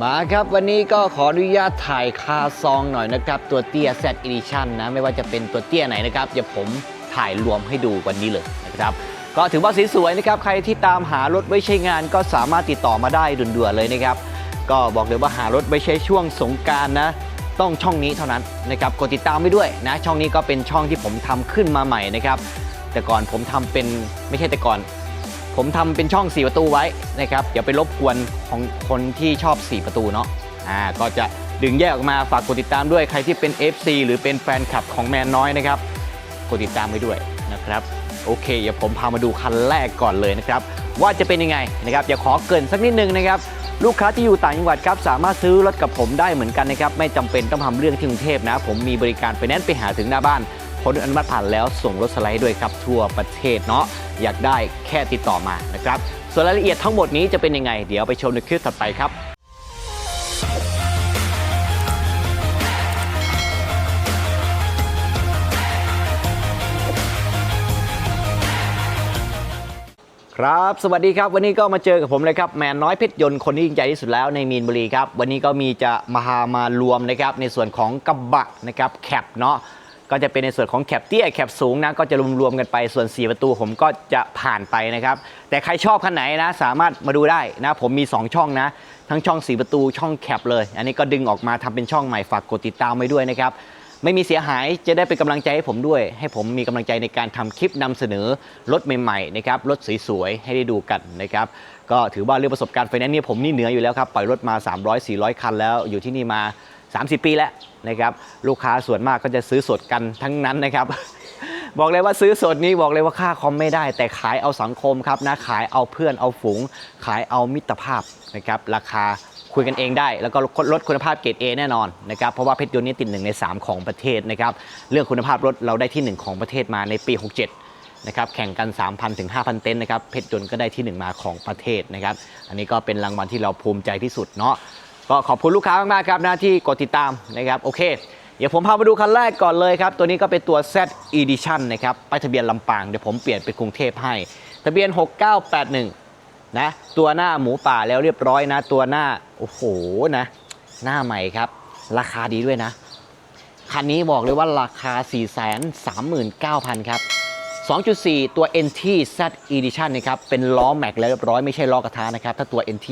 มาครับวันนี้ก็ขออนุญาตถ่ายคาซองหน่อยนะครับ ตัวเตี้ย Z Edition นะ ไม่ว่าจะเป็นตัวเตี้ยไหนนะครับเดี๋ยวผมถ่ายรวมให้ดูวันนี้เลยนะครับก็ถือว่าสวยๆนะครับ ใครที่ตามหารถไว้ใช้งานก็สามารถติดต่อมาได้ด่วนๆเลยนะครับ ก็บอกเลยว่าหารถไว้ใช้ช่วงสงการนะ ต้องช่องนี้เท่านั้นนะครับกดติดตามไว้ด้วยนะ ช่องนี้ก็เป็นช่องที่ผมทำขึ้นมาใหม่นะครับ แต่ก่อนผมทำเป็นไม่ใช่แต่ก่อน ผมทำเป็นช่อง 4 ประตูไว้นะครับเดี๋ยวไปรบกวนของคนที่ชอบ 4 ประตูเนาะอ่าก็จะดึงแยกออกมาฝากกดติดตามด้วยใครที่เป็น FC หรือเป็นแฟนคลับของแมนน้อยนะครับกดติดตามไว้ด้วยนะครับโอเคเดี๋ยวผมพามาดูคันแรกก่อนเลยนะครับว่าจะเป็นยังไงนะครับอย่าขอเกินสักนิดนึงนะครับลูกค้าที่อยู่ต่างจังหวัดครับสามารถซื้อรถกับผมได้เหมือนกันนะครับไม่จำเป็นต้องทำเรื่องที่กรุงเทพนะ ผมมีบริการไปแนนซ์ไปหาถึงหน้าบ้านผลอนุมัติผ่านแล้วส่งรถสไลด์ด้วยครับทั่วประเทศเนาะ อยากได้แค่ติดต่อมานะครับ ส่วนรายละเอียดทั้งหมดนี้จะเป็นยังไง เดี๋ยวไปชมในคลิปถัดไปครับครับ สวัสดีครับ วันนี้ก็มาเจอกับผมเลยครับ แมนน้อยเพชรยนต์คนที่ยิ่งใหญ่ที่สุดแล้วในมีนบุรีครับ วันนี้ก็มีจะมาหามารวมนะครับในส่วนของกระบะนะครับแคปเนาะ ก็จะเป็นในส่วนของแคปเตี้ยแคปสูงนะก็จะรวมๆกันไปส่วน 4 ประตูผมก็จะผ่านไปนะครับ แต่ใครชอบคันไหนนะ สามารถมาดูได้นะ ผมมี 2 ช่องนะ ทั้งช่อง 4 ประตูช่องแคปเลย อันนี้ก็ดึงออกมาทำเป็นช่องใหม่ฝากกดติดตามไว้ด้วยนะครับไม่มีเสียหายจะได้เป็นกำลังใจให้ผมด้วย ให้ผมมีกำลังใจในการทำคลิปนำเสนอรถใหม่ๆนะครับรถสวยๆ ให้ได้ดูกันนะครับก็ถือว่าเรื่องประสบการณ์ไฟแนนซ์เนี่ยผมนี่เหนืออยู่แล้วครับ ปล่อยรถมา 300-400 คันแล้วอยู่ที่นี่มา 30 ปีแล้วนะครับลูกค้าส่วนมากก็จะซื้อสดกันทั้งนั้นนะครับ บอกเลยว่าซื้อสดนี้บอกเลยว่าค่าคอมไม่ได้ แต่ขายเอาสังคมครับนะขายเอาเพื่อนเอาฝูง ขายเอามิตรภาพนะครับราคาคุยกันเองได้ แล้วก็ลดคุณภาพเกรด A แน่นอนนะครับเพราะว่าเพชรยนต์นี่ติดหนึ่งใน 3 ของประเทศนะครับเรื่องคุณภาพรถเราได้ที่ 1 ของประเทศมาในปี 67นะครับแข่งกัน 3,000ถึง5,000 เต็นท์นะครับเพชรยนต์ก็ได้ที่ 1 มาของประเทศนะครับอันนี้ก็เป็นรางวัลที่เราภูมิใจที่สุดเนาะ ก็ขอบคุณลูกค้ามากๆครับนะที่กดติดตามนะครับโอเค เดี๋ยวผมพามาดูคันแรกก่อนเลยครับ ตัวนี้ก็เป็นตัว Z Edition นะครับป้ายทะเบียนลำปางเดี๋ยวผมเปลี่ยนเป็นกรุงเทพให้ ทะเบียน 6981 นะตัวหน้าหมูป่าแล้วเรียบร้อยนะ ตัวหน้าโอ้โหนะหน้าใหม่ครับ ราคาดีด้วยนะคันนี้บอกเลยว่าราคา 439,000 ครับ 2.4 ตัว NT Z Edition นะครับ เป็นล้อแม็กแล้วเรียบร้อยไม่ใช่ล้อกระทะนะครับ ถ้าตัว NT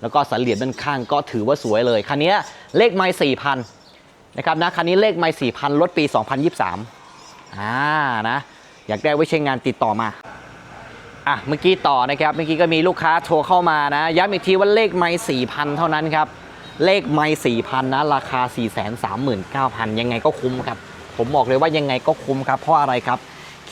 แล้วก็สันเหลี่ยมด้านข้างก็ถือว่าสวยเลย คันนี้เลขไม่4,000 นะครับนะ คันนี้เลขไม่4,000 รถปี 2023 อ่า นะ อยากได้ไว้ใช้งานติดต่อมา อะ เมื่อกี้ต่อนะครับ เมื่อกี้ก็มีลูกค้าโทรเข้ามานะ ย้ำอีกทีว่าเลขไม่4,000 เท่านั้นครับ เลขไม่4,000 นะ ราคา 439,000 ยังไงก็คุ้มครับ ผมบอกเลยว่ายังไงก็คุ้มครับ เพราะอะไรครับ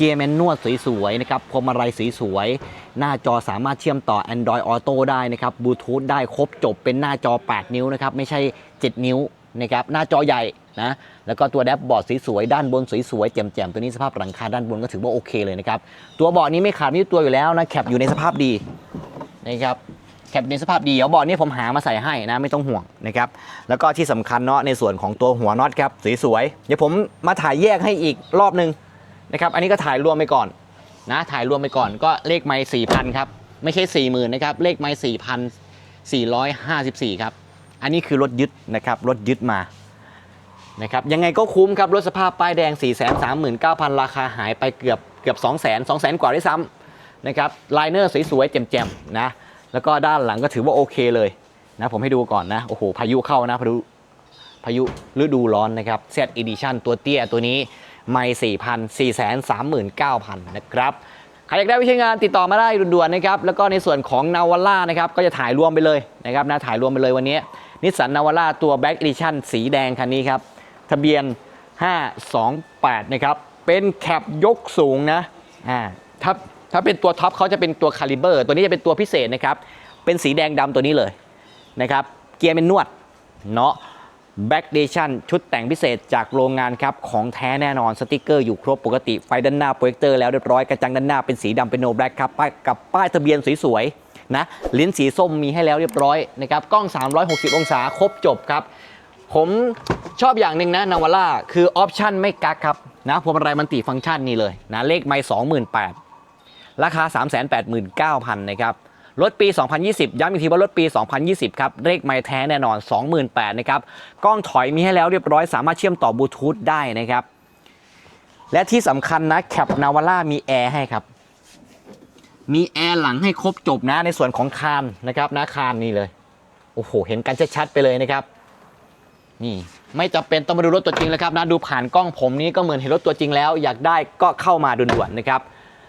กียร์แมนนวดสวยๆนะครับพวงมาลัยสวยๆหน้าจอสามารถเชื่อมต่อ Android Auto ได้นะครับบลูทูธได้ครบจบเป็นหน้าจอ 8 นิ้วนะครับไม่ใช่ 7 นิ้วนะครับหน้าจอใหญ่นะแล้วก็ตัวแดชบอร์ดสวยๆด้านบนสวยๆแจ่มๆตัวนี้สภาพหลังคาด้านบนก็ถือว่าโอเคเลยนะครับตัวเบาะนี้ไม่ขาดไม่ตัวอยู่แล้วนะแคปอยู่ในสภาพดีนะครับแคปในสภาพดีเดี๋ยวเบาะนี้ผมหามาใส่ให้นะไม่ต้องห่วงนะครับแล้วก็ที่สำคัญเนาะในส่วนของตัวหัวน็อตครับสวยๆเดี๋ยวผมมาถ่ายแยกให้อีกรอบนึง นะครับ อันนี้ก็ถ่ายรวมไปก่อนนะ ถ่ายรวมไปก่อนก็เลขไม้สี่พันครับ ไม่ใช่สี่หมื่นนะครับ เลขไม้สี่พันสี่ร้อยห้าสิบสี่ครับ อันนี้คือรถยึดนะครับ รถยึดมา นะครับ ยังไงก็คุ้มครับ รถสภาพป้ายแดง 4 3 9 0 0 0 ราคาหายไปเกือบเกือบ 2 0 0 0 0 2 0 0 0 0 กว่าด้วยซ้ำนะครับ ไลเนอร์สวยๆ แจ่มๆ นะ แล้วก็ด้านหลังก็ถือว่าโอเคเลยนะ ผมให้ดูก่อนนะ โอ้โห พายุเข้านะ พายุพายุฤดูร้อนนะครับ Z Edition ตัวเตี้ยตัวนี้ ไม่สี่พันสี่แสนสามหมื่นเก้าพันนะครับใครอยากได้วิชางานติดต่อมาได้ด่วนๆนะครับแล้วก็ในส่วนของนาวาร่านะครับก็จะถ่ายรวมไปเลยนะครับนะถ่ายรวมไปเลยวันนี้นิสสันนาวาร่าตัว Black Edition สีแดงคันนี้ครับทะเบียน 528 นะครับ เป็นแคปยกสูงนะอ่าถ้าถ้าเป็นตัวท็อปเขาจะเป็นตัวคาลิเบอร์ ตัวนี้จะเป็นตัวพิเศษนะครับ เป็นสีแดงดำตัวนี้เลยนะครับ เกียร์เป็นนวด เนาะ แบ็กเดชันชุดแต่งพิเศษจากโรงงานครับของแท้แน่นอนสติกเกอร์อยู่ครบปกติไฟด้านหน้าโปรเจคเตอร์แล้วเรียบร้อยกระจังด้านหน้าเป็นสีดำเป็นโนแบล็กครับป้ายกับป้ายทะเบียนสวยๆนะลิ้นสีส้มมีให้แล้วเรียบร้อยนะครับกล้อง 360 องศาครบจบครับ ผมชอบอย่างหนึ่งนะนาวาร่าคือออปชั่นไม่กักครับนะพวงมาลัยมันติฟังก์ชันนี่เลยนะเลขไม่28,000ราคา 389,000นะครับ รถปี 2020 ย้ำอีกทีว่ารถปี 2020 ครับ เลขไม้แท้แน่นอน 28,000นะครับ กล้องถอยมีให้แล้วเรียบร้อย สามารถเชื่อมต่อบลูทูธได้นะครับ และที่สำคัญนะแคปนาวาร่ามีแอร์ให้ครับ มีแอร์หลังให้ครบจบนะในส่วนของคานนะครับนะคานนี่เลย โอ้โห เห็นกันชัดๆไปเลยนะครับ นี่ไม่จำเป็นต้องมาดูรถตัวจริงแล้วครับนะดูผ่านกล้องผมนี้ก็เหมือนเห็นรถตัวจริงแล้ว อยากได้ก็เข้ามาด่วนๆนะครับ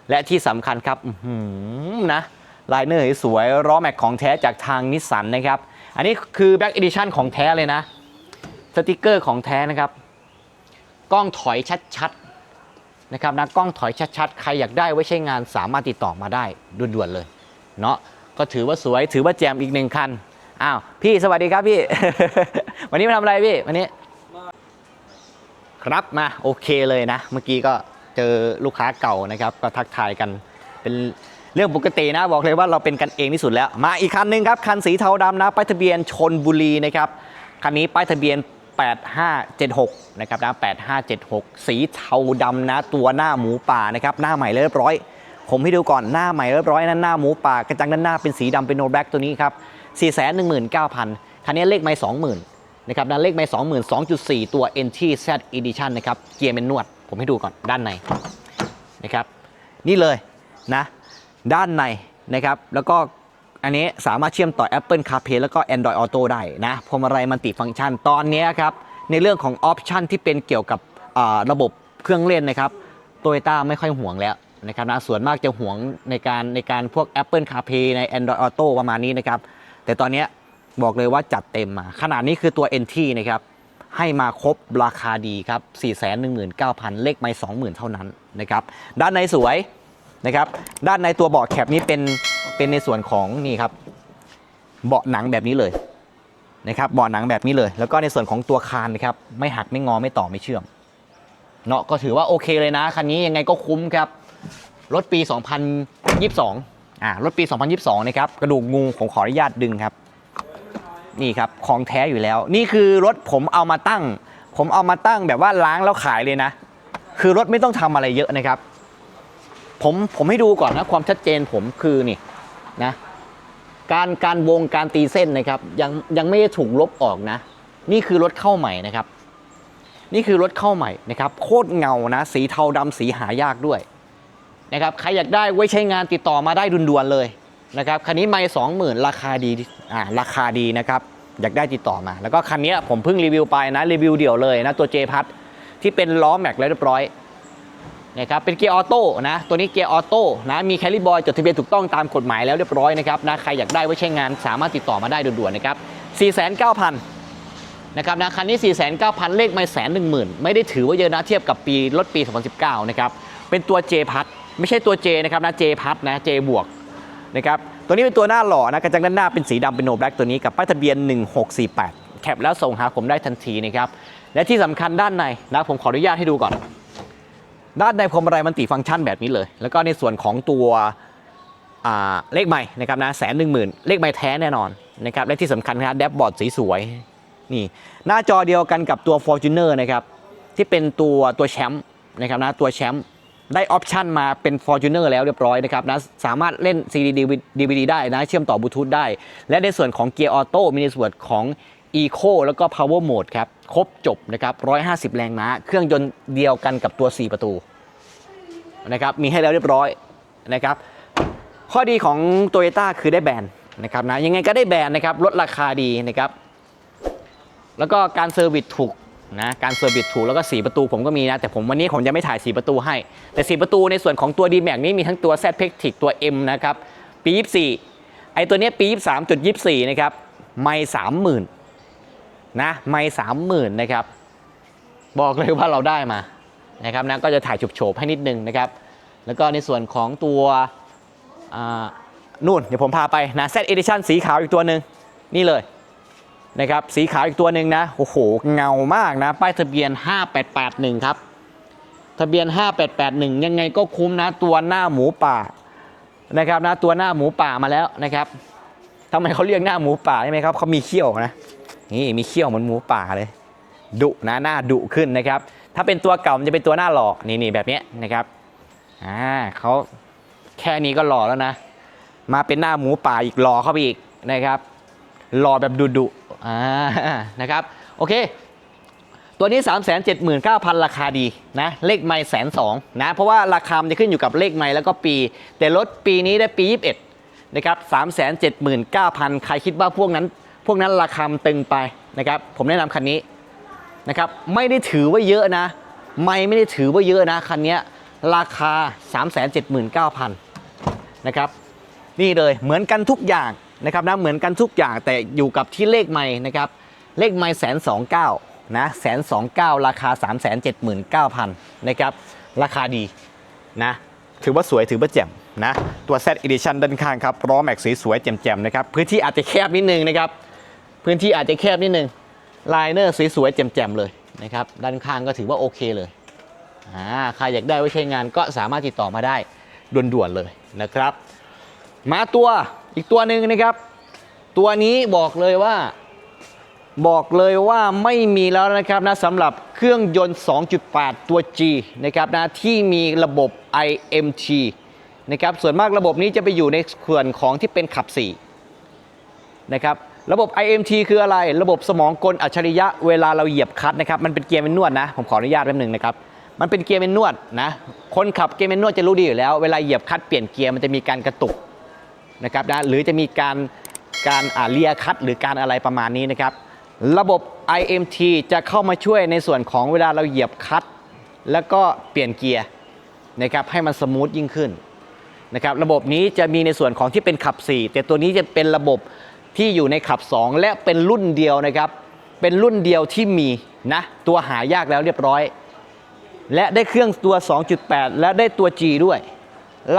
และที่สำคัญครับหือนะ ลายเนอร์สวยล้อแม็กของแท้จากทางนิสสันนะครับ อันนี้คือแบ็กเอดิชันของแท้เลยนะ สติกเกอร์ของแท้นะครับ กล้องถอยชัดๆนะครับนะกล้องถอยชัดๆ ใครอยากได้ไว้ใช้งานสามารถติดต่อมาได้ด่วนๆเลยเนาะก็ถือว่าสวยถือว่าแจมอีกหนึ่งคันอ้าวพี่สวัสดีครับพี่ วันนี้มาทำอะไรพี่วันนี้ ครับมาโอเคเลยนะ เมื่อกี้ก็เจอลูกค้าเก่านะครับ ก็ทักทายกันเป็น เรื่องปกตินะบอกเลยว่าเราเป็นกันเองที่สุดแล้ว มาอีกคันหนึ่งครับ คันสีเทาดำนะป้ายทะเบียนชนบุรีนะครับคันนี้ป้ายทะเบียน 8576 นะครับนะ 8576 สีเทาดำนะตัวหน้าหมูป่านะครับหน้าใหม่เรียบร้อย ผมให้ดูก่อนหน้าใหม่เรียบร้อยนะหน้าหมูป่ากระจังด้านหน้าเป็นสีดำเป็นโนแบล็กตัวนี้ครับ 419,000 คันนี้เลขไม่20,000 นะครับนะเลขไม่20,000 2.4 ตัว NT Z Edition นะครับเกียร์เป็นนวด ผมให้ดูก่อนด้านในนะครับนี่เลยนะ ด้านในนะครับ แล้วก็อันนี้สามารถเชื่อมต่อ Apple CarPlay แล้วก็ Android Auto ได้นะพวงมาลัยมันติฟังก์ชันตอนนี้ครับ ในเรื่องของออปชันที่เป็นเกี่ยวกับระบบเครื่องเล่นนะครับโตโยต้าไม่ค่อยห่วงแล้วนะครับนะส่วนมากจะห่วงในการในการพวก Apple CarPlay ใน Android Auto ประมาณนี้นะครับ แต่ตอนนี้บอกเลยว่าจัดเต็มมา ขนาดนี้คือตัว NT นะครับ ให้มาครบราคาดีครับ 419,000 เลขไม่20,000 เท่านั้นนะครับ ด้านในสวย นะครับ ด้านในตัวเบาะแคปนี้เป็นเป็นในส่วนของนี่ครับ เบาะหนังแบบนี้เลยนะครับเบาะหนังแบบนี้เลย แล้วก็ในส่วนของตัวคานนะครับไม่หักไม่งอไม่ต่อไม่เชื่อมเนาะก็ถือว่าโอเคเลยนะคันนี้ยังไงก็คุ้มครับรถปี 2022อ่ารถปี 2022 นะครับกระดูกงูผมขออนุญาตดึงครับนี่ครับของแท้อยู่แล้ว นี่คือรถผมเอามาตั้ง ผมเอามาตั้งแบบว่าล้างแล้วขายเลยนะ คือรถไม่ต้องทำอะไรเยอะนะครับ ผมผมให้ดูก่อนนะความชัดเจนผมคือนี่นะการการวงการตีเส้นนะครับยังยังไม่ได้ถูกลบออกนะ นี่คือรถเข้าใหม่นะครับ นี่คือรถเข้าใหม่นะครับ โคตรเงานะ สีเทาดำสีหายากด้วยนะครับใครอยากได้ไว้ใช้งานติดต่อมาได้ด่วนๆเลยนะครับคันนี้ไม่สองหมื่นราคาดีอ่าราคาดีนะครับอยากได้ติดต่อมา แล้วก็คันนี้ผมเพิ่งรีวิวไปนะรีวิวเดี่ยวเลยนะตัวเจพัทที่เป็นล้อแม็กแล้วเรียบร้อย นะครับเป็นเกียร์ออโต้นะตัวนี้เกียร์ออโต้นะมีแคลิบอยจดทะเบียนถูกต้องตามกฎหมายแล้วเรียบร้อยนะครับนะใครอยากได้ไว้ใช้งานสามารถติดต่อมาได้ด่วนๆนะครับ49,000นะครับนะคันนี้ 49,000 เลขไม่แสนหนึ่งหมื่นไม่ได้ถือว่าเยอะนะเทียบกับปีรถปี 2019 นะครับ เป็นตัว J พัทไม่ใช่ตัว J นะครับนะ J พัทนะ J บวกนะครับ ตัวนี้เป็นตัวหน้าหล่อนะกระจังด้านหน้าเป็นสีดำเป็นโนแบล็กตัวนี้กับป้ายทะเบียน 1648 แคปแล้วส่งหาผมได้ทันทีนะครับ และที่สำคัญด้านในนะผมขออนุญาตให้ดูก่อน ด้านในพวงมาลัยมันติฟังก์ชันแบบนี้เลย แล้วก็ในส่วนของตัวเลขใหม่นะครับนะแสนหนึ่งหมื่นเลขใหม่แท้แน่นอนนะครับและที่สำคัญครับแดชบอร์ดสีสวยนี่หน้าจอเดียวกันกับตัว Fortuner นะครับที่เป็นตัวตัวแชมป์นะครับนะตัวแชมป์ได้ออปชันมาเป็น Fortuner แล้วเรียบร้อยนะครับนะสามารถเล่น CD DVD ได้นะเชื่อมต่อบลูทูธได้ และในส่วนของเกียร์ออโต้มีในส่วนของ Eco แล้วก็ Power Mode ครับ ครบจบนะครับ 150 แรงม้า เครื่องยนต์เดียวกันกับตัว 4 ประตูนะครับ มีให้แล้วเรียบร้อยนะครับ ข้อดีของ t o y ยต้คือได้แบรนด์นะครับนะ ยังไงก็ได้แบรนด์นะครับลดราคาดีนะครับ แล้วก็การเซอร์วิสถูกนะการเซอร์วิสถูกแล้วก็สีประตูผมก็มีนะ แต่ผมวันนี้ผมจะไม่ถ่ายสีประตูให้ แต่สีประตูในส่วนของตัว d m a x นี้มีทั้งตัว z p e c t i c ตัว M นะครับ ปี 24 ไอตัวนี้ยปี 23.24 นะครับ ไม่ 30,000 นะไม่30,000นนะครับ บอกเลยว่าเราได้มานะครับนะก็จะถ่ายโฉบๆให้นิดนึงนะครับ แล้วก็ในส่วนของตัวนู่นเดี๋ยวผมพาไปนะ Z Edition สีขาวอีกตัวหนึ่งนี่เลยนะครับสีขาวอีกตัวหนึ่งนะโอ้โหเงามากนะ ป้ายทะเบียน 5881 ครับ ทะเบียน 5881 ยังไงก็คุ้มนะตัวหน้าหมูป่านะครับนะตัวหน้าหมูป่ามาแล้วนะครับทำไมเขาเรียกหน้าหมูป่าใช่ไหมครับเขามีเขี้ยวนะ นี่มีเขี้ยวเหมือนหมูป่าเลย ดุนะหน้าดุขึ้นนะครับ ถ้าเป็นตัวเก่ามันจะเป็นตัวหน้าหล่อนี่นี่แบบนี้นะครับอ่าเขาแค่นี้ก็หล่อแล้วนะ มาเป็นหน้าหมูป่าอีกรอเข้าไปอีกนะครับรอแบบดุดุอ่านะครับโอเค ตัวนี้ 3 7 9 0 0 0 ราคาดีนะเลขไม่แสนสองนะเพราะว่าราคามันจะขึ้นอยู่กับเลขไม่แล้วก็ปี แต่รถปีนี้ได้ปี 21นะครับ3 7 9 0 0 0 ใครคิดว่าพวกนั้น พวกนั้นราคามันตึงไปนะครับ ผมแนะนำคันนี้นะครับ ไม่ได้ถือว่าเยอะนะ ไม่ไม่ได้ถือว่าเยอะนะคันนี้ราคา 3 7 9 0 0 0นะครับ นี่เลยเหมือนกันทุกอย่างนะครับนะเหมือนกันทุกอย่างแต่อยู่กับที่เลขไม่นะครับ เลขไม่แสนสองเก้านะแสนสองเก้าราคา 3 7 9 0 0 0นะครับ ราคาดีนะ ถือว่าสวยถือว่าแจ่มนะ ตัว Z Edition ด้านข้างครับล้อแม็กสวยๆแจ่มๆนะครับ พื้นที่อาจจะแคบนิดนึงนะครับ พื้นที่อาจจะแคบนิดนึงไลเนอร์สวยๆแจ่มๆเลยนะครับด้านข้างก็ถือว่าโอเคเลยอ่าใครอยากได้ไว้ใช้งานก็สามารถติดต่อมาได้ด่วนๆเลยนะครับ มาตัวอีกตัวหนึ่งนะครับ ตัวนี้บอกเลยว่าบอกเลยว่าไม่มีแล้วนะครับนะสำหรับเครื่องยนต์ 2.8 ตัว G นะครับนะที่มีระบบ IMT นะครับส่วนมากระบบนี้จะไปอยู่ในส่วนของที่เป็นขับ 4 นะครับ ระบบ IMT คืออะไร ระบบสมองกลอัจฉริยะเวลาเราเหยียบคลัตช์นะครับ มันเป็นเกียร์เป็นนวดนะ ผมขออนุญาตแป๊บหนึงนะครับ มันเป็นเกียร์เป็นนวดนะ คนขับเกียร์เป็นนวดจะรู้ดีอยู่แล้ว เวลาเหยียบคลัตช์เปลี่ยนเกียร์มันจะมีการกระตุกนะครับนะ หรือจะมีการการอ่าเลียคัดหรือการอะไรประมาณนี้นะครับ ระบบ IMT จะเข้ามาช่วยในส่วนของเวลาเราเหยียบคัดแล้วก็เปลี่ยนเกียร์นะครับให้มันสมูทยิ่งขึ้นนะครับ ระบบนี้จะมีในส่วนของที่เป็นขับ 4 แต่ตัวนี้จะเป็นระบบ ที่อยู่ในขับ 2 และเป็นรุ่นเดียวนะครับ เป็นรุ่นเดียวที่มีนะ ตัวหายากแล้วเรียบร้อย และได้เครื่องตัว 2.8 และได้ตัว G ด้วย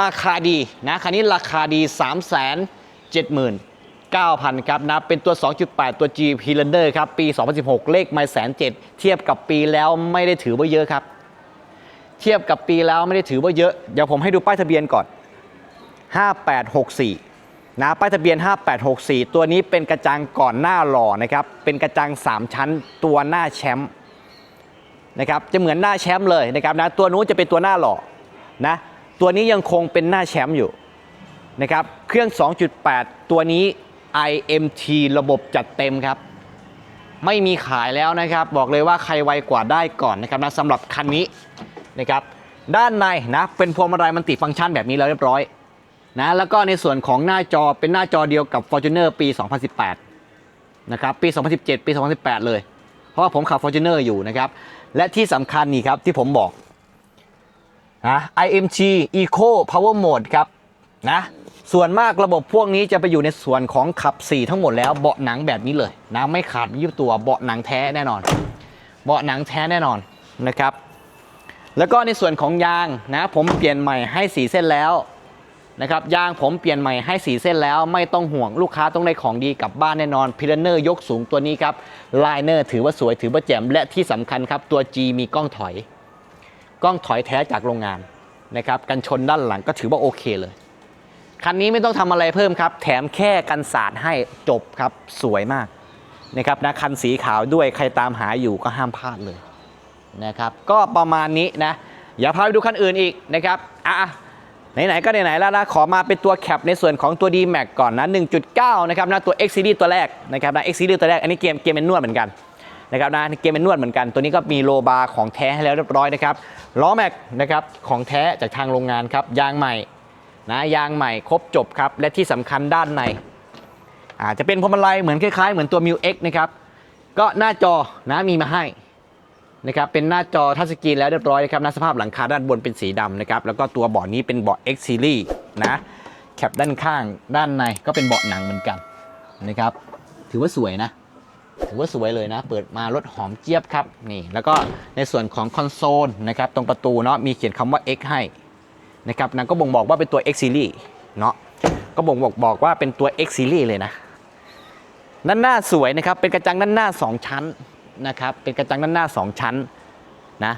ราคาดีนะคันนี้ราคาดี 3 7 9 0 0 0 ครับนะเป็นตัว 2.8 ตัว G p l a n d e r ครับ ปี 2016 เลขไม่แสนเเทียบกับปีแล้วไม่ได้ถือว่าเยอะครับ เทียบกับปีแล้วไม่ได้ถือว่าเยอะ เดี๋ยวผมให้ดูป้ายทะเบียนก่อน 5864 นะป้ายทะเบียน 5864 ตัวนี้เป็นกระจังก่อนหน้าหล่อนะครับ เป็นกระจัง 3 ชั้นตัวหน้าแชมป์นะครับ จะเหมือนหน้าแชมป์เลยนะครับนะตัวนู้นจะเป็นตัวหน้าหล่อนะ ตัวนี้ยังคงเป็นหน้าแชมป์อยู่นะครับ เครื่อง 2.8 ตัวนี้ IMT ระบบจัดเต็มครับ ไม่มีขายแล้วนะครับ บอกเลยว่าใครไวกว่าได้ก่อนนะครับนะสำหรับคันนี้นะครับ ด้านในนะเป็นพวงมาลัยมันติฟังก์ชันแบบนี้แล้วเรียบร้อย นะแล้วก็ในส่วนของหน้าจอเป็นหน้าจอเดียวกับ Fortuner ปี 2018 นะครับ ปี 2017 ปี 2018 เลย เพราะว่าผมขับ Fortuner อยู่นะครับ และที่สำคัญนี่ครับที่ผมบอกนะ IMG Eco Power Mode ครับนะส่วนมากระบบพวกนี้จะไปอยู่ในส่วนของขับ 4 ทั้งหมดแล้วเบาะหนังแบบนี้เลยนะไม่ขาดยิบตัวเบาะหนังแท้แน่นอน เบาะหนังแท้แน่นอนนะครับ แล้วก็ในส่วนของยางนะผมเปลี่ยนใหม่ให้สีเส้นแล้ว นะครับยางผมเปลี่ยนใหม่ให้สีเส้นแล้วไม่ต้องห่วงลูกค้าต้องได้ของดีกลับบ้านแน่นอนพิลเนอร์ยกสูงตัวนี้ครับไลเนอร์ถือว่าสวยถือว่าแจ่มและที่สำคัญครับ ตัว G มีกล้องถอย กล้องถอยแท้จากโรงงานนะครับกันชนด้านหลังก็ถือว่าโอเคเลย คันนี้ไม่ต้องทำอะไรเพิ่มครับ แถมแค่กันสาดให้จบครับสวยมากนะครับนะคันสีขาวด้วยใครตามหาอยู่ก็ห้ามพลาดเลยนะครับก็ประมาณนี้นะอย่าพาไปดูคันอื่นอีกนะครับอะ ไหนๆก็ไหนๆแล้วนะขอมาเป็นตัวแคปในส่วนของตัว d m a x ก่อนนะ 1.9 นะครับนะตัว X Series ตัวแรกนะครับนะ X Series ตัวแรก อันนี้เกมเกมเป็นนวดเหมือนกันนะครับนะเกมเป็นนวดเหมือนกัน ตัวนี้ก็มีโลบาร์ของแท้ให้แล้วเรียบร้อยนะครับล้อแม็กนะครับของแท้จากทางโรงงานครับยางใหม่นะยางใหม่ครบจบครับและที่สำคัญด้านในอาจจะเป็นพวงมาลัยเหมือนคล้ายๆ เหมือนตัว m ิว X นะครับก็หน้าจอนะมีมาให้ นะครับเป็นหน้าจอทัชสกรีนแล้วเรียบร้อยนะครับหน้าสภาพหลังคาด้านบนเป็นสีดำนะครับแล้วก็ตัวเบาะนี้เป็นเบาะ X Series นะแคปด้านข้างด้านในก็เป็นเบาะหนังเหมือนกันนะครับถือว่าสวยนะ ถือว่าสวยเลยนะ เปิดมารถหอมเจี๊ยบครับนี่แล้วก็ในส่วนของคอนโซลนะครับตรงประตูเนาะมีเขียนคำว่า X ให้นะครับนั่นก็บ่งบอกว่าเป็นตัว X Series เนาะก็บ่งบอกบอกว่าเป็นตัว X Series เลยนะด้านหน้าสวยนะครับเป็นกระจังด้านหน้า 2 ชั้น นะครับเป็นกระจังด้านหน้า 2 ชั้นนะ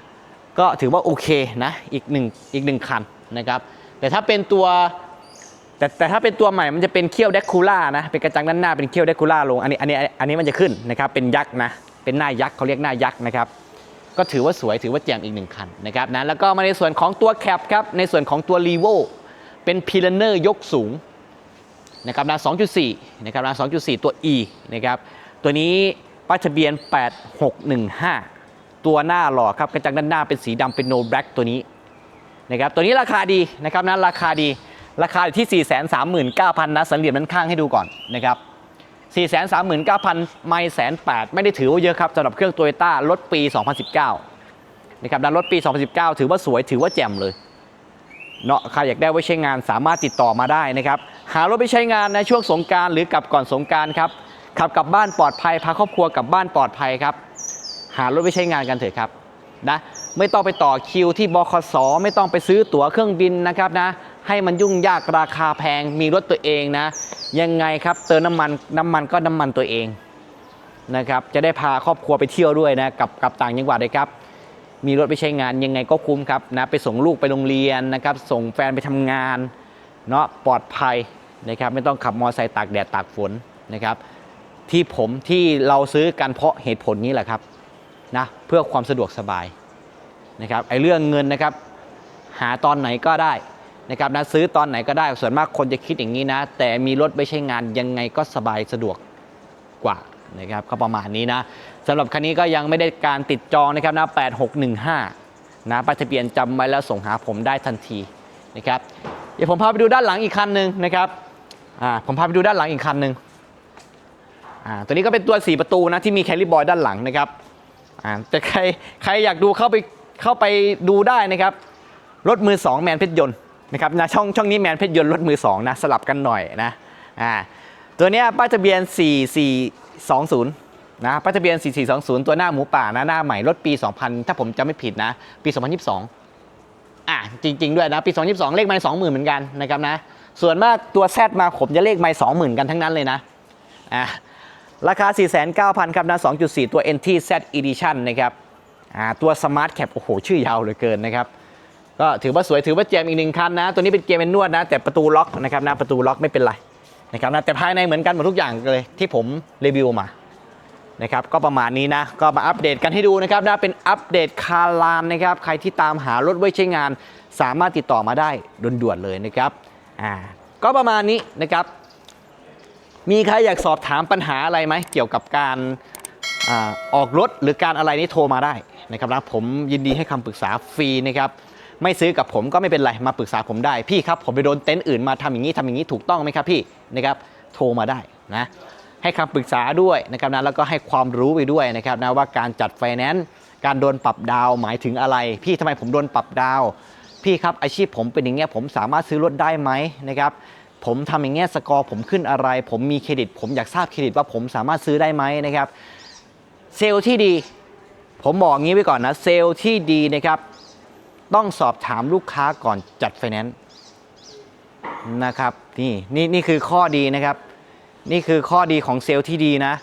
ก็ถือว่าโอเคนะอีกหนึ่งอีกหนึ่งคันนะครับแต่ถ้าเป็นตัวแต่แต่ถ้าเป็นตัวใหม่มันจะเป็นเขี้ยวเดคูล่านะเป็นกระจังด้านหน้าเป็นเขี้ยวเดคูล่าลงอันนี้อันนี้อันนี้มันจะขึ้นนะครับเป็นยักษ์นะเป็นหน้ายักษ์เขาเรียกหน้ายักษ์นะครับก็ถือว่าสวยถือว่าแจ่มอีกหนึ่งคันนะครับนะแล้วก็มาในส่วนของตัวแคปครับในส่วนของตัว r ีโวเป็นพิลเนอร์ยกสูงนะครับนะ2.4นะครับนะ2.4 ตัว E นะครับตัวนี้ ป้ายทะเบียน 8615 ตัวหน้าหล่อครับกระจังด้านหน้าเป็นสีดำเป็น no black ตัวนี้นะครับตัวนี้ราคาดีนะครับนะราคาดีราคาอยู่ที่ 439,000นะสันเหลี่ยมด้านข้างให้ดูก่อนนะครับ439,000 ไม่แสนแปดไม่ได้ถือว่าเยอะครับสำหรับเครื่องโตโยต้ารถปี 2019 นะครับนะรถปี 2019 ถือว่าสวยถือว่าแจ่มเลยเนาะใครอยากได้ไว้ใช้งานสามารถติดต่อมาได้นะครับ หารถไปใช้งานในช่วงสงการหรือกลับก่อนสงการครับ ขับกลับบ้านปลอดภัยพาครอบครัวกลับบ้านปลอดภัยครับ หารถไปใช้งานกันเถอะครับนะไม่ต้องไปต่อคิวที่บคสไม่ต้องไปซื้อตั๋วเครื่องบินนะครับนะให้มันยุ่งยากราคาแพงมีรถตัวเองนะ ยังไงครับเติมน้ำมันน้ำมันก็น้ำมันตัวเองนะครับจะได้พาครอบครัวไปเที่ยวด้วยนะกับกับต่างจังหวัดเลยครับมีรถไปใช้งานยังไงก็คุ้มครับนะไปส่งลูกไปโรงเรียนนะครับส่งแฟนไปทำงานเนาะปลอดภัยนะครับไม่ต้องขับมอเตอร์ไซค์ตากแดดตากฝนนะครับ ที่ผมที่เราซื้อกันเพราะเหตุผลนี้แหละครับนะเพื่อความสะดวกสบายนะครับไอ้เรื่องเงินนะครับ หาตอนไหนก็ได้นะครับนะซื้อตอนไหนก็ได้ส่วนมากคนจะคิดอย่างนี้นะ แต่มีรถไปใช้งานยังไงก็สบายสะดวกกว่านะครับก็ประมาณนี้นะสำหรับคันนี้ก็ยังไม่ได้การติดจองนะครับนะ8615นะป้ายทะเบียนจำไว้แล้วส่งหาผมได้ทันทีนะครับเดี๋ยวผมพาไปดูด้านหลังอีกคันหนึ่งนะครับอ่าผมพาไปดูด้านหลังอีกคันหนึ่ง อ่าตัวนี้ก็เป็นตัว 4 ประตูนะที่มีแคลิบอยด้านหลังนะครับอ่าแต่ใครใครอยากดูเข้าไปเข้าไปดูได้นะครับ รถมือ 2 แมนเพชรยนต์นะครับนะช่องช่องนี้แมนเพชรยนต์รถมือ 2 นะ สลับกันหน่อยนะอ่าตัวนี้ป้ายทะเบียน 4420 นะป้ายทะเบียน 4420 ตัวหน้าหมูป่านะหน้าใหม่รถปี 2000 ถ้าผมจำไม่ผิดนะ ปี 2022 อะจริง ๆ ด้วยนะ ปี 2022 เลขไม่20,000 เหมือนกันนะครับนะส่วนมากตัว Z มาผมจะเลขไม่20,000 กันทั้งนั้นเลยนะอะ ราคา 4,900 ครับนะ 2.4 ตัว NT Z Edition นะครับอ่าตัว Smart Cap โอ้โห ชื่อยาวเหลือเกินนะครับ ก็ถือว่าสวยถือว่าแจมอีกหนึ่งคันนะ ตัวนี้เป็นเกียร์เป็นนวดนะ แต่ประตูล็อกนะครับนะประตูล็อกไม่เป็นไรนะครับนะแต่ภายในเหมือนกันหมดทุกอย่างเลยที่ผมรีวิวมานะครับก็ประมาณนี้นะ ก็มาอัปเดตกันให้ดูนะครับนะเป็นอัปเดตคาร์ลานนะครับ ใครที่ตามหารถไว้ใช้งาน สามารถติดต่อมาได้ด่วนๆเลยนะครับอ่าก็ประมาณนี้นะครับ มีใครอยากสอบถามปัญหาอะไรไหมเกี่ยวกับการอออกรถหรือการอะไรนี่โทรมาได้นะครับนะผมยินดีให้คำปรึกษาฟรีนะครับไม่ซื้อกับผมก็ไม่เป็นไรมาปรึกษาผมได้พี่ครับผมไปโดนเต็นท์อื่นมาทำอย่างนี้ทำอย่างนี้ถูกต้องไหมครับพี่นะครับโทรมาได้นะให้คำปรึกษาด้วยนะครับนะแล้วก็ให้ความรู้ไปด้วยนะครับนะว่าการจัดไฟแนนซ์การโดนปรับดาวหมายถึงอะไร พี่ทำไมผมโดนปรับดาวพี่ครับอาชีพผมเป็นอย่างเงี้ยผมสามารถซื้อรถได้ไหมนะครับ ผมทำอย่างเงี้ยสกอร์ผมขึ้นอะไร ผมมีเครดิต ผมอยากทราบเครดิตว่าผมสามารถซื้อได้ไหมนะครับเซลล์ที่ดี ผมบอกงี้ไว้ก่อนนะเซลล์ที่ดีนะครับต้องสอบถามลูกค้าก่อนจัดไฟแนนซ์นะครับนี่นี่นี่คือข้อดีนะครับ นี่คือข้อดีของเซลล์ที่ดีนะ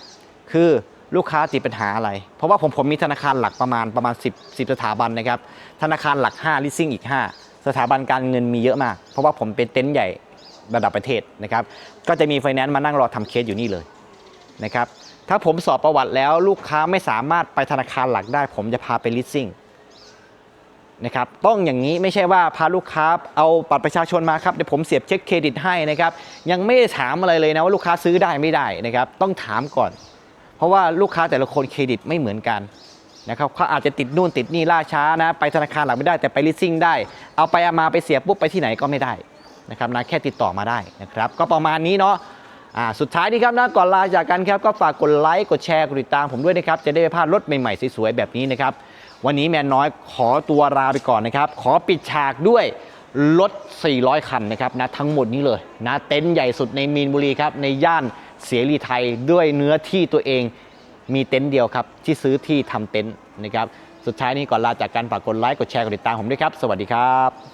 คือลูกค้าติดปัญหาอะไร เพราะว่าผมผมมีธนาคารหลักประมาณประมาณ 10 10 สถาบันนะครับ ธนาคารหลัก5ลิสซิ่งอีก 5 สถาบันการเงินมีเยอะมาก เพราะว่าผมเป็นเต็นท์ใหญ่ ระดับประเทศนะครับ ก็จะมีไฟแนนซ์มานั่งรอทำเคสอยู่นี่เลยนะครับ ถ้าผมสอบประวัติแล้วลูกค้าไม่สามารถไปธนาคารหลักได้ ผมจะพาไปลิสซิ่งนะครับ ต้องอย่างนี้ไม่ใช่ว่าพาลูกค้าเอาบัตรประชาชนมาครับเดี๋ยวผมเสียบเช็คเครดิตให้นะครับ ยังไม่ได้ถามอะไรเลยนะว่าลูกค้าซื้อได้ไม่ได้นะครับ ต้องถามก่อน เพราะว่าลูกค้าแต่ละคนเครดิตไม่เหมือนกันนะครับเขาอาจจะติดนู่นติดนี่ล่าช้านะ ไปธนาคารหลักไม่ได้แต่ไปลิสซิ่งได้ เอาไปเอามาไปเสียปุ๊บไปที่ไหนก็ไม่ได้ นะครับนะแค่ติดต่อมาได้นะครับ ก็ประมาณนี้เนาะอ่าสุดท้ายนี้ครับนะก่อนลาจากกันครับก็ฝากกดไลค์กดแชร์กดติดตามผมด้วยนะครับ จะได้ไม่พลาดรถใหม่ๆสวยๆแบบนี้นะครับ วันนี้แมนน้อยขอตัวลาไปก่อนนะครับ ขอปิดฉากด้วยรถ 400 คันนะครับนะทั้งหมดนี้เลยนะเต็นท์ใหญ่สุดในมีนบุรีครับในย่านเสรีไทยด้วยเนื้อที่ตัวเองมีเต็นท์เดียวครับ ที่ซื้อที่ทำเต็นท์นะครับ สุดท้ายนี้ก่อนลาจากกันฝากกดไลค์กดแชร์กดติดตามผมด้วยครับ สวัสดีครับ